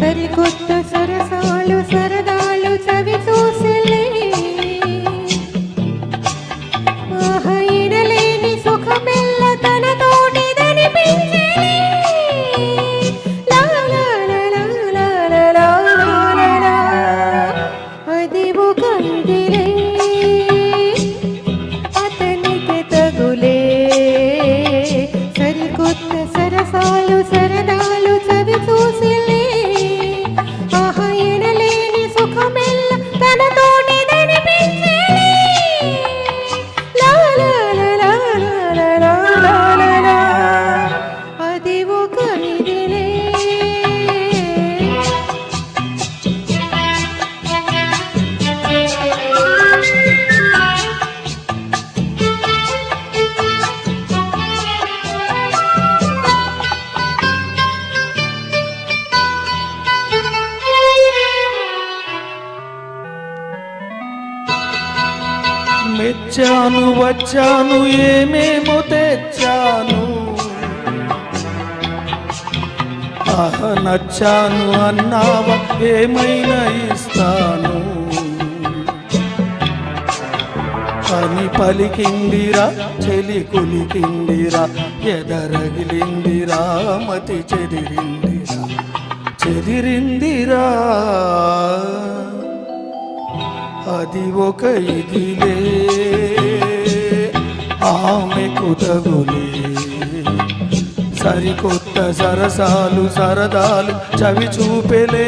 ಸರಿಗೊತ್ತ తెచ్చాను వచ్చాను ఏమేమో తెచ్చాను. ఆహ నచ్చాను అన్నావా ఏమైనా ఇస్తాను. అని పలికిందిరా చెలి కులికిందిరా ఎదరగిలిందిరా మతి చెదిరిందిరా చెదిరిందిరా. అది ఒక ఇదిలే. ఆమె తగులే సరికొత్త సరసాలు సరదాలు చవి చూపెలే.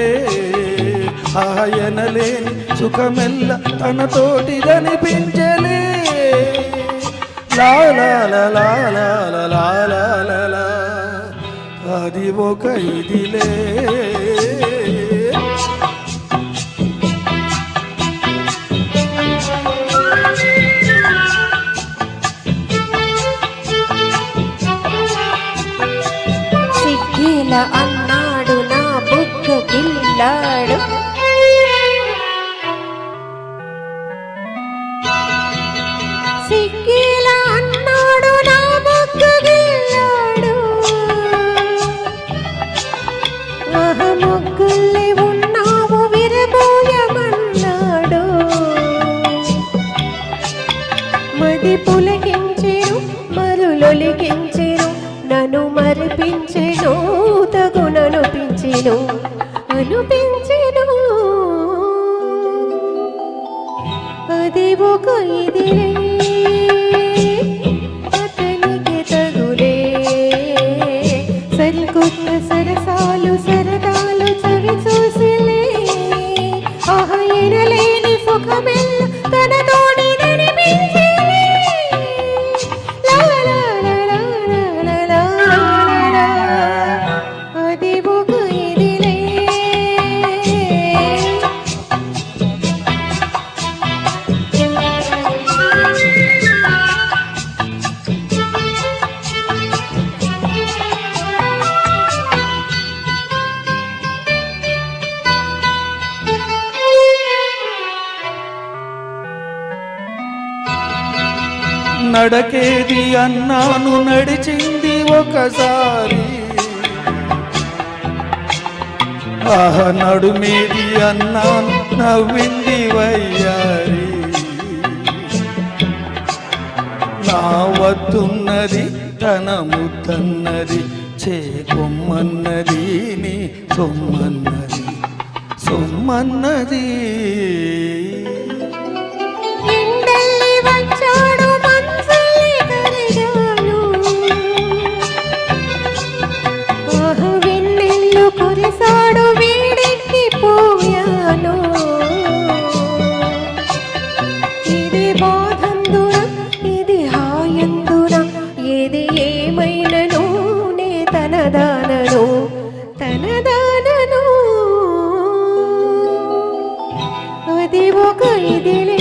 ఆయనలేని సుఖమెల్ల తనతోటి కనిపించలే అది ఒక ఇదిలే. అన్నాడు నా బుగ్గ గిల్లాడు. సిగ్గిల అన్నాడు నా బుగ్గ గిల్లాడు. ఆహ మొగ్గుల్లే ఉన్నావు విరబోయమన్నాడు. మది పులకించెను మరులొలికించెను నన్ను మరిపించెను. తగుననిపించెను అనిపించెను. అది ఒక ఇదిలే నడకేది అన్నాను నడిచింది ఒకసారి. ఆహ నడుమేది అన్నాను నవ్వింది వయ్యారి. నా వద్దున్నది తన ముద్దన్నది చేకొమ్మన్నది నీ సొమ్మన్నది సొమ్మన్నది. తన దానను తన అది ఒక ఇదిలే